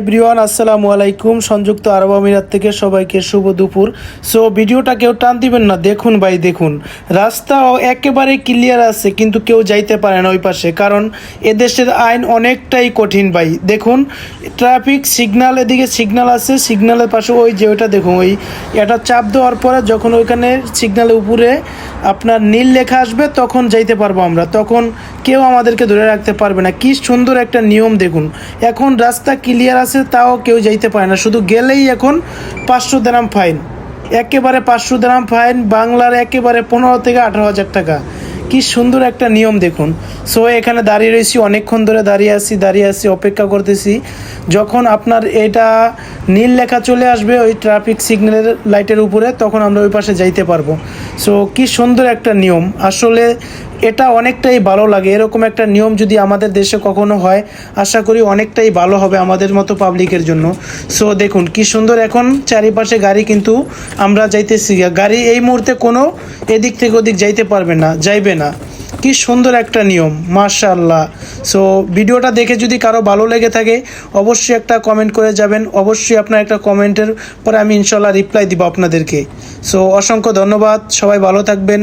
Everyone, আসসালামু আলাইকুম। সংযুক্ত আরব আমিরাত থেকে সবাইকে শুভ দুপুর। সো, ভিডিওটা কেউ টান দিবেন না, দেখুন ভাই, দেখুন। রাস্তা একেবারে ক্লিয়ার আছে, কিন্তু কেউ যাইতে পারে না ওই পাশে, কারণ এদেশের আইন অনেকটাই কঠিন ভাই। দেখুন ট্রাফিক সিগন্যাল এদিকে সিগনাল আছে সিগনালের পাশে ওই যে ওইটা দেখুন, ওই এটা চাপ দেওয়ার পরে যখন ওইখানে সিগনালের উপরে আপনার নীল লেখা আসবে, তখন যাইতে পারব আমরা। তখন কেউ আমাদেরকে ধরে রাখতে পারবে না। কি সুন্দর একটা নিয়ম দেখুন। এখন রাস্তা ক্লিয়ার আছে, তাও কেউ যাইতে পারে না। শুধু গেলেই এখন পাঁচশো দেরাম ফাইন একেবারে পাঁচশো দেরাম ফাইন বাংলার একেবারে পনেরো থেকে আঠারো হাজার টাকা। কি সুন্দর একটা নিয়ম দেখুন। সো এখানে দাঁড়িয়ে রয়েছি, অনেকক্ষণ ধরে দাঁড়িয়ে আছি দাঁড়িয়ে আছি, অপেক্ষা করতেছি। যখন আপনার এটা নীল লেখা চলে আসবে, ওই ট্রাফিক সিগন্যালের লাইটের উপরে, তখন আমরা ওই পাশে যাইতে পারব। সো কি সুন্দর একটা নিয়ম। আসলে এটা অনেকটাই ভালো লাগে। এরকম একটা নিয়ম যদি আমাদের দেশে কখনো হয়, আশা করি অনেকটাই ভালো হবে আমাদের মতো পাবলিকের জন্য। সো দেখুন, কি সুন্দর এখন চারিপাশে গাড়ি কিন্তু আমরা যাইতেছি। গাড়ি এই মুহূর্তে কোনো এদিক থেকে ওদিক যাইতে পারবে না, যাইবে না। কি সুন্দর একটা নিয়ম, মাশাআল্লাহ। সো ভিডিওটা দেখে যদি কারও ভালো লেগে থাকে, অবশ্যই একটা কমেন্ট করে যাবেন। অবশ্যই আপনার একটা কমেন্টের পরে আমি ইনশাল্লাহ রিপ্লাই দিব আপনাদেরকে। সো অসংখ্য ধন্যবাদ। সবাই ভালো থাকবেন।